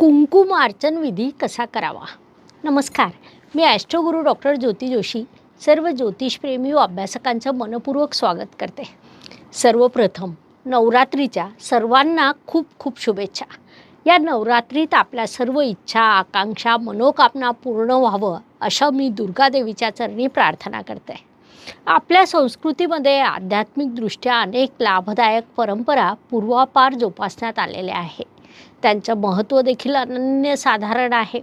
कुंकुम अर्चन विधी कसा करावा? नमस्कार मी ॲस्ट्रोगुरू डॉक्टर ज्योती जोशी सर्व ज्योतिषप्रेमी व अभ्यासकांचं मनपूर्वक स्वागत करते. सर्वप्रथम नवरात्रीच्या सर्वांना खूप खूप शुभेच्छा. या नवरात्रीत आपल्या सर्व इच्छा आकांक्षा मनोकामना पूर्ण व्हावं अशा मी दुर्गादेवीच्या चरणी प्रार्थना करते. आपल्या संस्कृतीमध्ये आध्यात्मिकदृष्ट्या अनेक लाभदायक परंपरा पूर्वापार जोपासण्यात आलेल्या आहे त्यांचं महत्त्व देखील अनन्यसाधारण आहे.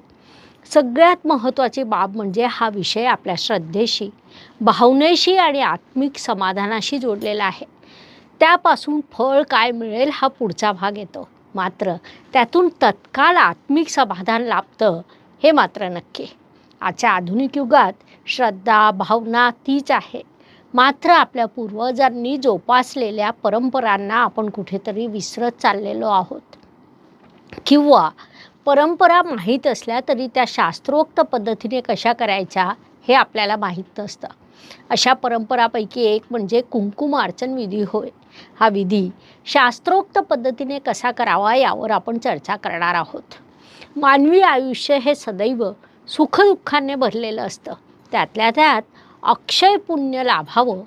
सगळ्यात महत्त्वाची बाब म्हणजे हा विषय आपल्या श्रद्धेशी भावनेशी आणि आत्मिक समाधानाशी जोडलेला आहे. त्यापासून फळ काय मिळेल हा पुढचा भाग येतो. मात्र त्यातून तत्काळ आत्मिक समाधान लाभतं हे मात्र नक्की. आजच्या आधुनिक युगात श्रद्धा भावना तीच आहे. मात्र आपल्या पूर्वजांनी जोपासलेल्या परंपरांना आपण कुठेतरी विसरत चाललेलो आहोत. किंवा परंपरा माहीत असल्या तरी त्या शास्त्रोक्त पद्धतीने कशा करायच्या हे आपल्याला माहीत नसतं अशा परंपरापैकी एक म्हणजे कुंकुम अर्चन विधी होय. हा विधी शास्त्रोक्त पद्धतीने कसा करावा यावर आपण चर्चा करणार आहोत. मानवी आयुष्य हे सदैव सुखदुःखाने भरलेलं असतं. त्यातल्या त्यात अक्षय पुण्य लाभावं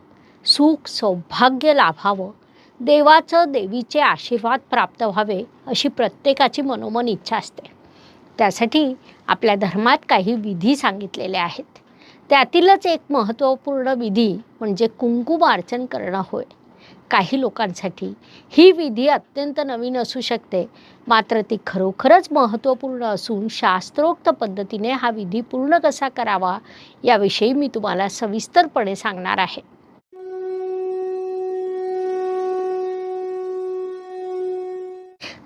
सुख सौभाग्य लाभावं देवाचं देवीचे आशीर्वाद प्राप्त व्हावे अशी प्रत्येकाची मनोमन इच्छा असते. त्यासाठी आपल्या धर्मात काही विधी सांगितलेल्या आहेत. त्यातीलच एक महत्त्वपूर्ण विधी म्हणजे कुंकुम अर्चन करणं होय. काही लोकांसाठी ही विधी अत्यंत नवीन असू शकते. मात्र ती खरोखरच महत्त्वपूर्ण असून शास्त्रोक्त पद्धतीने हा विधी पूर्ण कसा करावा याविषयी मी तुम्हाला सविस्तरपणे सांगणार आहे.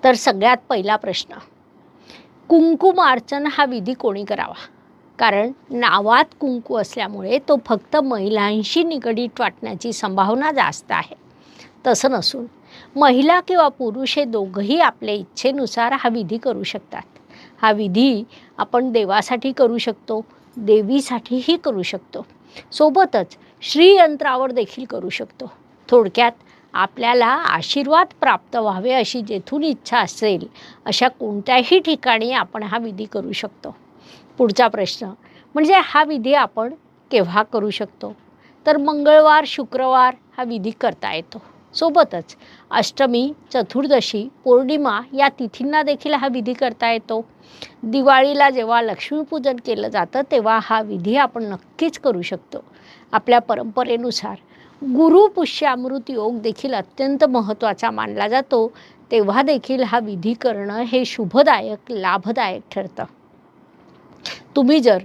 तर सगळ्यात पहिला प्रश्न कुंकुम अर्चन हा विधी कोणी करावा? कारण नावात कुंकू असल्यामुळे तो फक्त महिलांशी निगडीत वाटण्याची संभावना जास्त आहे. तसं नसून महिला किंवा पुरुष हे दोघंही आपल्या इच्छेनुसार हा विधी करू शकतात. हा विधी आपण देवासाठी करू शकतो देवीसाठीही करू शकतो. सोबतच श्रीयंत्रावर देखील करू शकतो. थोडक्यात आपल्याला आशीर्वाद प्राप्त व्हावे अशी जेथून इच्छा असेल अशा कोणत्याही ठिकाणी आपण हा विधी करू शकतो. पुढचा प्रश्न म्हणजे हा विधी आपण केव्हा करू शकतो? तर मंगळवार शुक्रवार हा विधी करता येतो. सोबतच अष्टमी चतुर्दशी पौर्णिमा या तिथींना देखील हा विधी करता येतो. दिवाळीला जेव्हा लक्ष्मीपूजन केलं जातं तेव्हा हा विधी आपण नक्कीच करू शकतो. आपल्या परंपरेनुसार गुरुपुष्यामृत योग देखील अत्यंत महत्त्वाचा मानला जातो तेव्हा देखील हा विधी करणं हे शुभदायक लाभदायक ठरतं. तुम्ही जर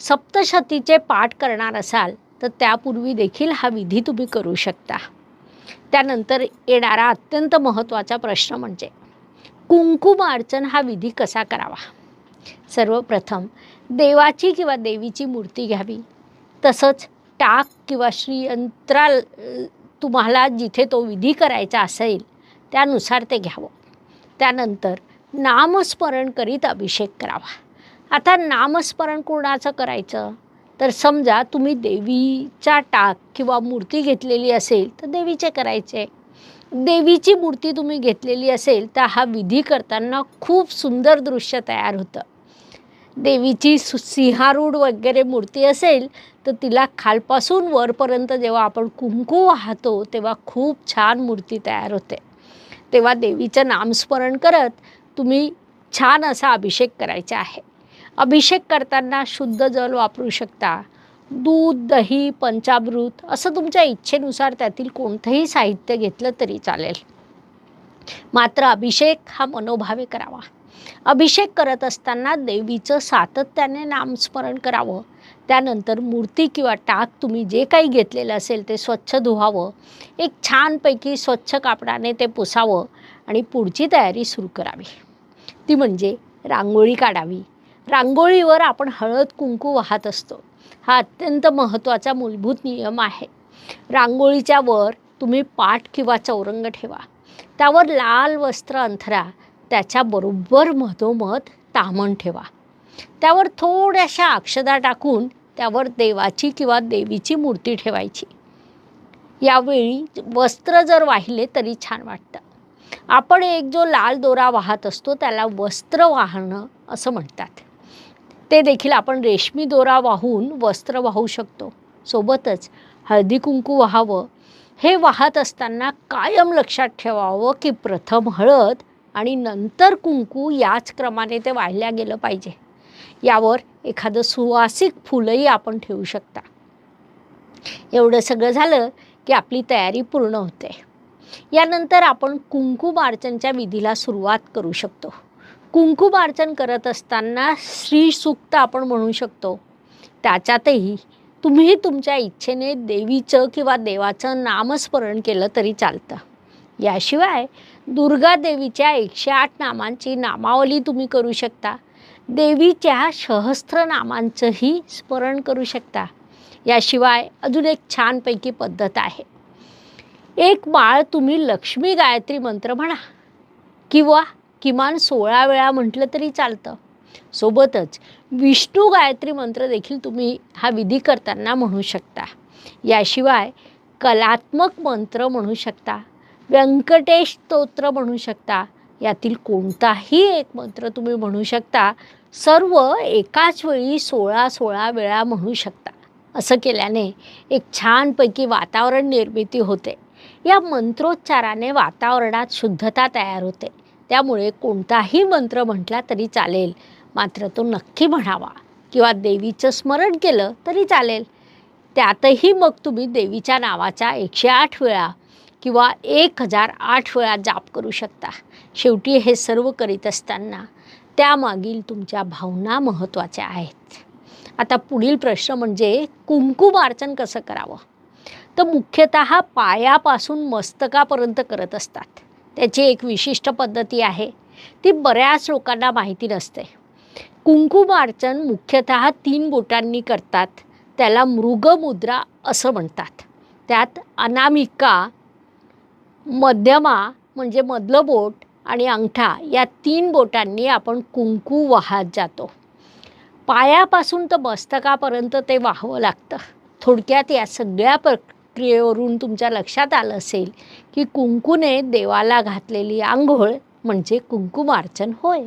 सप्तशतीचे पाठ करणार असाल तर त्यापूर्वी देखील हा विधी तुम्ही करू शकता. त्यानंतर येणारा अत्यंत महत्त्वाचा प्रश्न म्हणजे कुंकुम अर्चन हा विधी कसा करावा? सर्वप्रथम देवाची किंवा देवीची मूर्ती घ्यावी. तसंच टाक किंवा श्रीयंत्रा तुम्हाला जिथे तो विधी करायचा असेल त्यानुसार ते घ्यावं. त्यानंतर नामस्मरण करीत अभिषेक करावा. आता नामस्मरण कोणाचं करायचं? तर समजा तुम्ही देवीचा टाक किंवा मूर्ती घेतलेली असेल तर देवीचे करायचे. देवीची मूर्ती तुम्ही घेतलेली असेल तर हा विधी करताना खूप सुंदर दृश्य तयार होतं. देवीची सु सिंहारूढ वगैरे मूर्ती असेल तर तिला खालपासून वरपर्यंत जेव्हा आपण कुंकू वाहतो तेव्हा खूप छान मूर्ती तयार होते. तेव्हा देवीचं नामस्मरण करत तुम्ही छान असा अभिषेक करायचा आहे. अभिषेक करताना शुद्ध जल वापरू शकता. दूध दही पंचामृत असं तुमच्या इच्छेनुसार त्यातील कोणतंही साहित्य घेतलं तरी चालेल. मात्र अभिषेक हा मनोभावे करावा. अभिषेक करत असताना देवीचं सातत्याने नामस्मरण करावं. त्यानंतर मूर्ती किंवा टाक तुम्ही जे काही घेतलेलं असेल ते स्वच्छ धुवावं. एक छानपैकी स्वच्छ कापडाने ते पुसावं आणि पुढची तयारी सुरू करावी. ती म्हणजे रांगोळी काढावी. रांगोळीवर आपण हळद कुंकू वाहत असतो. हा अत्यंत महत्त्वाचा मूलभूत नियम आहे. रांगोळीच्या वर तुम्ही पाठ किंवा चौरंग ठेवा. त्यावर लाल वस्त्र अंथरा. त्याच्याबरोबर मधोमध तामण ठेवा. त्यावर थोड्याशा अक्षदा टाकून त्यावर देवाची किंवा देवीची मूर्ती ठेवायची. यावेळी वस्त्र जर वाहिले तरी छान वाटतं. आपण एक जो लाल दोरा वाहत असतो त्याला वस्त्र वाहणं असं म्हणतात. ते देखील आपण रेशमी दोरा वाहून वस्त्र वाहू शकतो. सोबतच हळदी कुंकू व्हावं. हे वाहत असताना कायम लक्षात ठेवावं की प्रथम हळद आणि नंतर कुंकू याच क्रमाने ते वाहिल्या गेलं पाहिजे. यावर एखादं सुवासिक फुलंही आपण ठेवू शकता. एवढं सगळं झालं की आपली तयारी पूर्ण होते. यानंतर आपण कुंकुमार्चनच्या विधीला सुरुवात करू शकतो. कुंकुमार्चन करत असताना श्रीसूक्त आपण म्हणू शकतो त्याच्यातही तुम्ही तुमच्या इच्छेने देवीचं किंवा देवाचं नामस्मरण केलं तरी चालतं. याशिवाय दुर्गा देवीच्या एकशे आठ नामांची नामावली तुम्ही करू शकता. देवीच्या सहस्त्र नामांचंही स्मरण करू शकता. याशिवाय अजून एक छानपैकी पद्धत आहे. एक माळ तुम्ही लक्ष्मी गायत्री मंत्र म्हणा किंवा किमान सोळा वेळा म्हटलं तरी चालतं. सोबतच विष्णू गायत्री मंत्र देखील तुम्ही हा विधी करताना म्हणू शकता. याशिवाय कलात्मक मंत्र म्हणू शकता. व्यंकटेश स्तोत्र म्हणू शकता. यातील कोणताही एक मंत्र तुम्ही म्हणू शकता. सर्व एकाच वेळी सोळा सोळा वेळा म्हणू शकता. असं केल्याने एक छानपैकी वातावरण निर्मिती होते. या मंत्रोच्चाराने वातावरणात शुद्धता तयार होते. त्यामुळे कोणताही मंत्र म्हटला तरी चालेल. मात्र तो नक्की म्हणावा किंवा देवीचं स्मरण केलं तरी चालेल. त्यातही मग तुम्ही देवीच्या नावाचा एकशे आठ वेळा किंवा एक हजार आठ वेळा जाप करू शकता. शेवटी हे सर्व करीत असताना त्यामागील तुमच्या भावना महत्त्वाच्या आहेत. आता पुढील प्रश्न म्हणजे कुंकुमार्चन कसं करावं? तर मुख्यतः पायापासून मस्तकापर्यंत करत असतात. त्याची एक विशिष्ट पद्धती आहे. ती बऱ्याच लोकांना माहिती नसते. कुंकुमार्चन मुख्यतः तीन बोटांनी करतात. त्याला मृगमुद्रा असं म्हणतात. त्यात अनामिका मध्यमा म्हणजे मधलं बोट आणि अंगठा या तीन बोटांनी आपण कुंकू वाहत जातो. पायापासून तर मस्तकापर्यंत ते वाहावं लागतं. थोडक्यात या सगळ्या प्रक्रियेवरून तुमच्या लक्षात आलं असेल की कुंकूने देवाला घातलेली आंघोळ म्हणजे कुंकुमार्चन होय.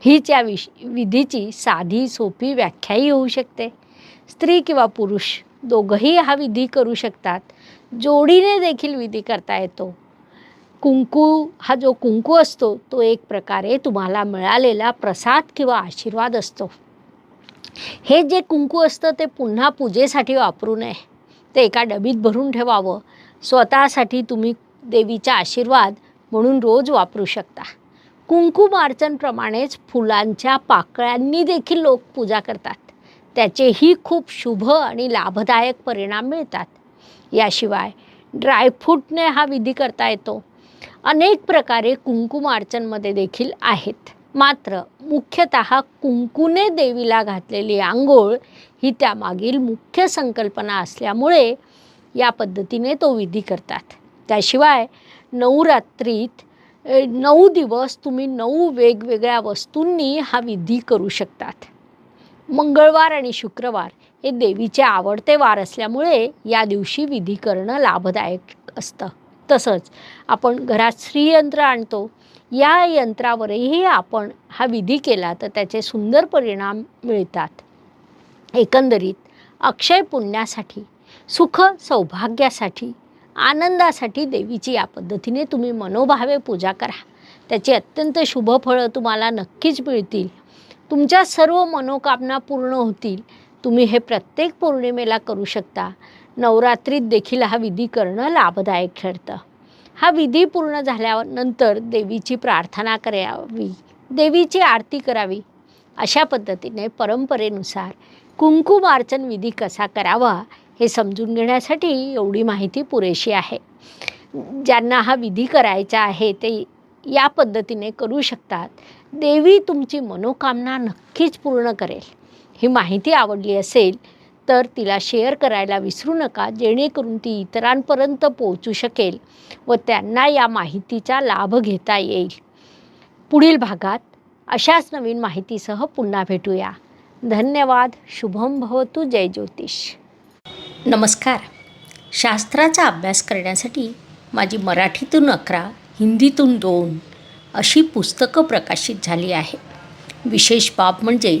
हीच या विश विधीची साधी सोपी व्याख्याही होऊ शकते. स्त्री किंवा पुरुष दोघंही हा विधी करू शकतात. जोडीने देखील विधी करता येतो. कुंकू हा जो कुंकू असतो तो एक प्रकारे तुम्हाला मिळालेला प्रसाद किंवा आशीर्वाद असतो. हे जे कुंकू असतं ते पुन्हा पूजेसाठी वापरू नये. ते एका डबीत भरून ठेवावं. स्वतःसाठी तुम्ही देवीचा आशीर्वाद म्हणून रोज वापरू शकता. कुंकुमार्चनप्रमाणेच फुलांच्या पाकळ्यांनी देखील लोक पूजा करतात. त्याचेही खूप शुभ आणि लाभदायक परिणाम मिळतात. याशिवाय ड्रायफ्रूटने हा विधी करता येतो. अनेक प्रकारे कुंकुमार्चनमध्ये देखील आहेत. मात्र मुख्यतः कुंकुने देवीला घातलेली आंघोळ ही त्यामागील मुख्य संकल्पना असल्यामुळे या पद्धतीने तो विधी करतात. त्याशिवाय नवरात्रीत नऊ दिवस तुम्ही नऊ वेगवेगळ्या वस्तूंनी हा विधी करू शकतात. मंगळवार आणि शुक्रवार हे देवीचे आवडते वार असल्यामुळे या दिवशी विधी करणं लाभदायक असतं. तसंच आपण घरात श्रीयंत्र आणतो. या यंत्रावरही आपण हा विधी केला तर त्याचे सुंदर परिणाम मिळतात. एकंदरीत अक्षय पुण्यासाठी सुख सौभाग्यासाठी आनंदासाठी देवीची या पद्धतीने तुम्ही मनोभावे पूजा करा. त्याची अत्यंत शुभ फळं तुम्हाला नक्कीच मिळतील. तुमच्या सर्व मनोकामना पूर्ण होतील. तुम्ही हे प्रत्येक पौर्णिमेला करू शकता. नवरात्रीत देखील हा विधी करणं लाभदायक ठरतं. हा विधी पूर्ण झाल्यानंतर देवीची प्रार्थना करावी देवीची आरती करावी अशा पद्धतीने परंपरेनुसार कुंकुमार्चन विधी कसा करावा हे समजून घेण्यासाठी एवढी माहिती पुरेशी आहे. ज्यांना हा विधी करायचा आहे ते या पद्धतीने करू शकतात. देवी तुमची मनोकामना नक्कीच पूर्ण करेल. ही माहिती आवडली असेल तर तिला शेअर करायला विसरू नका जेणेकरून ती इतरांपर्यंत पोहोचू शकेल व त्यांना या माहितीचा लाभ घेता येईल. पुढील भागात अशाच नवीन माहितीसह पुन्हा भेटूया. धन्यवाद शुभम भवतु जय ज्योतिष. नमस्कार. शास्त्राचा अभ्यास करण्यासाठी माझी मराठीतून अकरा हिंदीतून दोन अशी पुस्तकं प्रकाशित झाली आहे विशेष बाब म्हणजे